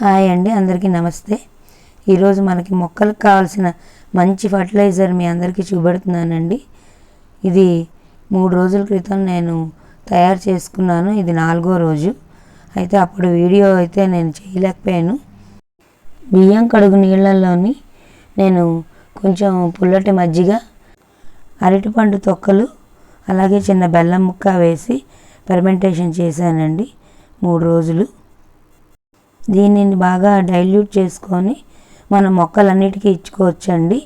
Hi అండి అందరికీ నమస్తే. ఈరోజు మనకి మొక్కలకు కావాల్సిన మంచి ఫర్టిలైజర్ మీ అందరికీ చూపెడుతున్నానండి. ఇది మూడు రోజుల క్రితం నేను తయారు చేసుకున్నాను ఇది నాలుగో రోజు. అయితే అప్పుడు వీడియో అయితే నేను చేయలేకపోయాను. బియ్యం కడుగు నీళ్ళల్లోని నేను కొంచెం పుల్లటి మజ్జిగ అరటిపండు తొక్కలు అలాగే చిన్న బెల్లం ముక్క వేసి ఫెర్మెంటేషన్ చేశానండి. మూడు రోజులు. దీనిని బాగా డైల్యూట్ చేసుకొని మన మొక్కలన్నిటికీ ఇచ్చుకోవచ్చండి.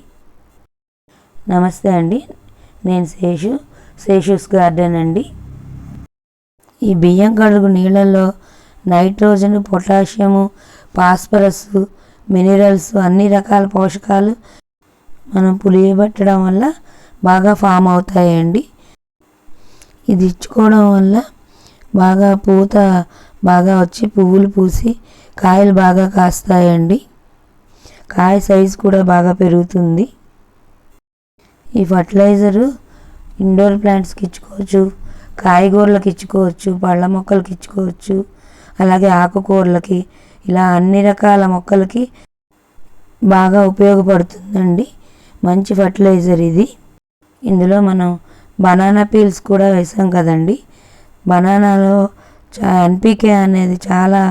నమస్తే అండి. నేను శేషు శేషుస్ గార్డెన్ అండి. ఈ బియ్యం కడుగు నీళ్ళల్లో నైట్రోజన్ పొటాషియము ఫాస్ఫరస్ మినరల్స్ అన్ని రకాల పోషకాలు మనం పులియబెట్టడం వల్ల బాగా ఫామ్ అవుతాయండి. ఇది ఇచ్చుకోవడం వల్ల బాగా పూత బాగా వచ్చి పువ్వులు పూసి కాయలు బాగా కాస్తాయండి. కాయ సైజు కూడా బాగా పెరుగుతుంది. ఈ ఫర్టిలైజరు ఇండోర్ ప్లాంట్స్కి ఇచ్చుకోవచ్చు కాయగూరలకు ఇచ్చుకోవచ్చు పళ్ళ మొక్కలకి ఇచ్చుకోవచ్చు అలాగే ఆకుకూరలకి ఇలా అన్ని రకాల మొక్కలకి బాగా ఉపయోగపడుతుందండి. మంచి ఫర్టిలైజర్ ఇది. ఇందులో మనం బనానా పీల్స్ కూడా వేసాం కదండి. బనానాలో చా ఎన్పికే అనేది చాలా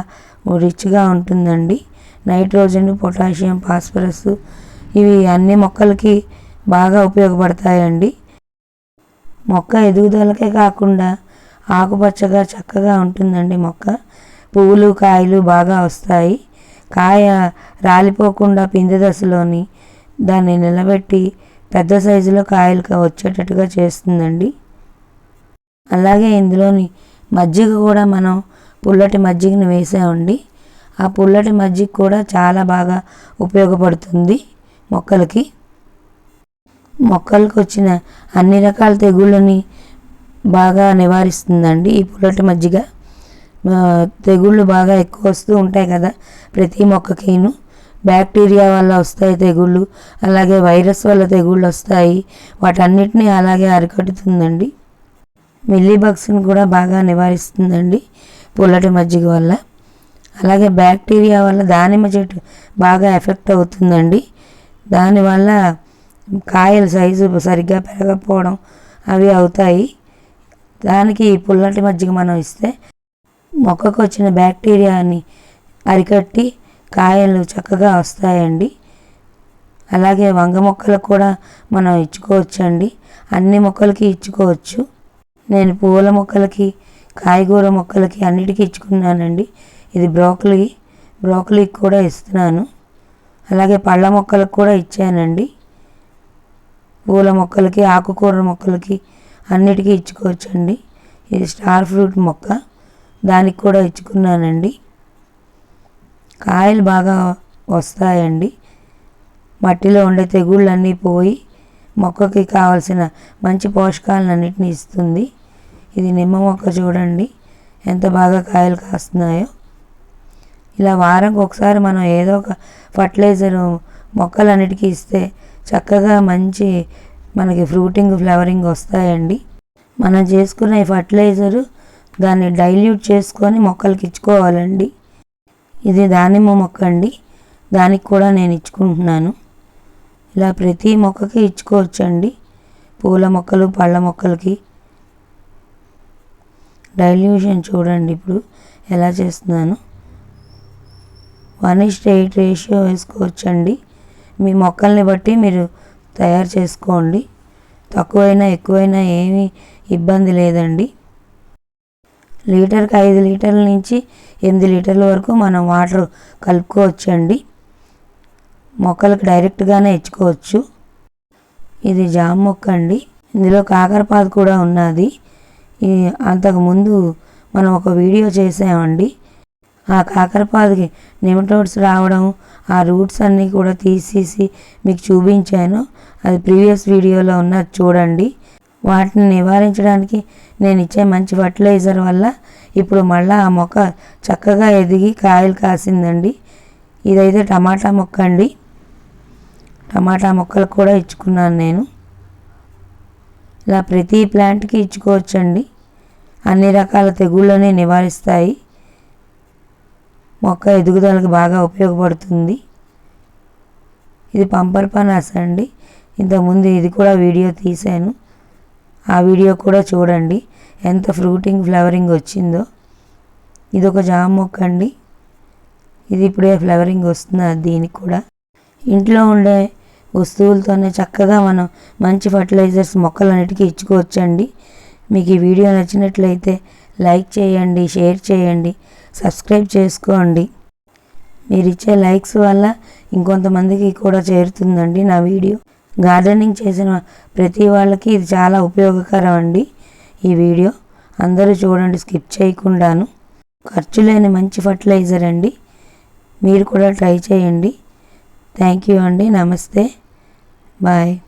రిచ్గా ఉంటుందండి. నైట్రోజన్ పొటాషియం ఫాస్ఫరస్ ఇవి అన్ని మొక్కలకి బాగా ఉపయోగపడతాయండి. మొక్క ఎదుగుదలకే కాకుండా ఆకుపచ్చగా చక్కగా ఉంటుందండి మొక్క. పువ్వులు కాయలు బాగా వస్తాయి. కాయ రాలిపోకుండా పిందె దశలోని దాన్ని నిలబెట్టి పెద్ద సైజులో కాయలు వచ్చేటట్టుగా చేస్తుందండి. అలాగే ఇందులోని మజ్జిగ కూడా మనం పుల్లటి మజ్జిగని వేసామండి. ఆ పుల్లటి మజ్జిగ కూడా చాలా బాగా ఉపయోగపడుతుంది మొక్కలకి. మొక్కలకు వచ్చిన అన్ని రకాల తెగుళ్ళని బాగా నివారిస్తుందండి ఈ పుల్లటి మజ్జిగ. తెగుళ్ళు బాగా ఎక్కువ వస్తూ ఉంటాయి కదా ప్రతి మొక్కకిను. బ్యాక్టీరియా వల్ల వస్తాయి తెగుళ్ళు అలాగే వైరస్ వల్ల తెగుళ్ళు వస్తాయి. వాటన్నిటిని అలాగే అరికట్టుతుందండి. మిల్లీ బగ్స్ని కూడా బాగా నివారిస్తుందండి. పుల్లటి మజ్జిగ వల్ల. అలాగే బ్యాక్టీరియా వల్ల దానిమ్మ చెట్టు బాగా ఎఫెక్ట్ అవుతుందండి. దానివల్ల కాయల సైజు సరిగ్గా పెరగకపోవడం అవి అవుతాయి. దానికి ఈ పుల్లటి మజ్జిగ మనం ఇస్తే మొక్కకు వచ్చిన బ్యాక్టీరియాని అరికట్టి కాయలు చక్కగా వస్తాయండి. అలాగే వంగ మొక్కలకు కూడా మనం ఇచ్చుకోవచ్చండి. అన్ని మొక్కలకి ఇచ్చుకోవచ్చు. నేను పూల మొక్కలకి కాయగూర మొక్కలకి అన్నిటికీ ఇచ్చుకున్నానండి. ఇది బ్రోకలీ బ్రోకలీకి కూడా ఇస్తున్నాను. అలాగే పళ్ళ మొక్కలకు కూడా ఇచ్చానండి. పూల మొక్కలకి ఆకుకూర మొక్కలకి అన్నిటికీ ఇచ్చుకోవచ్చండి. ఇది స్టార్ ఫ్రూట్ మొక్క దానికి కూడా ఇచ్చుకున్నానండి. కాయలు బాగా వస్తాయండి. మట్టిలో ఉండే తెగుళ్ళన్నీ పోయి మొక్కకి కావాల్సిన మంచి పోషకాలన్నింటినీ ఇస్తుంది. ఇది నిమ్మ మొక్క చూడండి. ఎంత బాగా కాయలు కాస్తున్నాయో. ఇలా వారంకి ఒకసారి మనం ఏదో ఒక ఫర్టిలైజర్ మొక్కలన్నిటికీ ఇస్తే చక్కగా మంచి మనకి ఫ్రూటింగ్ ఫ్లవరింగ్ వస్తాయండి. మనం చేసుకున్న ఈ ఫర్టిలైజరు దాన్ని డైల్యూట్ చేసుకొని మొక్కలకి ఇచ్చుకోవాలండి. ఇది దానిమ్మ మొక్క అండి. దానికి కూడా నేను ఇచ్చుకుంటున్నాను. ఇలా ప్రతి మొక్కకి ఇచ్చుకోవచ్చండి. పూల మొక్కలు పళ్ళ మొక్కలకి డైల్యూషన్ చూడండి ఇప్పుడు ఎలా చేస్తున్నాను. వన్ ఇస్ట్ ఎయిట్ రేషియో వేసుకోవచ్చండి. మీ మొక్కల్ని బట్టి మీరు తయారు చేసుకోండి. తక్కువైనా ఎక్కువైనా ఏమీ ఇబ్బంది లేదండి. లీటర్కి ఐదు లీటర్ల నుంచి ఎనిమిది లీటర్ల వరకు మనం వాటర్ కలుపుకోవచ్చండి. మొక్కలకు డైరెక్ట్గానే ఇచ్చుకోవచ్చు. ఇది జామ మొక్క అండి ఇందులో కాకరపాదు కూడా ఉన్నది. అంతకుముందు మనం ఒక వీడియో చేసామండి. ఆ కాకరపాదుకి నిమటోడ్స్ రావడం ఆ రూట్స్ అన్నీ కూడా తీసేసి మీకు చూపించాను. అది ప్రీవియస్ వీడియోలో ఉన్నది చూడండి. వాటిని నివారించడానికి నేను ఇచ్చే మంచి ఫర్టిలైజర్ వల్ల ఇప్పుడు మళ్ళీ ఆ మొక్క చక్కగా ఎదిగి కాయలు కాసిందండి. ఇదైతే టమాటా మొక్క అండి టమాటా మొక్కలు కూడా ఇచ్చుకున్నాను నేను. ఇలా ప్రతి ప్లాంట్కి ఇచ్చుకోవచ్చండి. అన్ని రకాల తెగుళ్ళని నివారిస్తాయి. మొక్క ఎదుగుదలకు బాగా ఉపయోగపడుతుంది. ఇది పంపర్ పనాస అండి. ఇంతకుముందు ఇది కూడా వీడియో తీశాను. ఆ వీడియో కూడా చూడండి. ఎంత ఫ్రూటింగ్ ఫ్లవరింగ్ వచ్చిందో. ఇది ఒక జామ మొక్క అండి. ఇది ఇప్పుడే ఫ్లవరింగ్ వస్తుంది దీనికి కూడా. ఇంట్లో ఉండే వస్తువులతోనే చక్కగా మనం మంచి ఫర్టిలైజర్స్ మొక్కలన్నిటికీ ఇచ్చుకోవచ్చండి. మీకు ఈ వీడియో నచ్చినట్లయితే లైక్ చేయండి షేర్ చేయండి సబ్స్క్రైబ్ చేసుకోండి. మీరు ఇచ్చే లైక్స్ వల్ల ఇంకొంతమందికి కూడా చేరుతుందండి నా వీడియో. గార్డెనింగ్ చేసిన ప్రతి వాళ్ళకి ఇది చాలా ఉపయోగకరం అండి ఈ వీడియో. అందరూ చూడండి స్కిప్ చేయకుండాను. ఖర్చు లేని మంచి ఫర్టిలైజర్ అండి. మీరు కూడా ట్రై చేయండి. థ్యాంక్ యూ అండి. నమస్తే. Bye.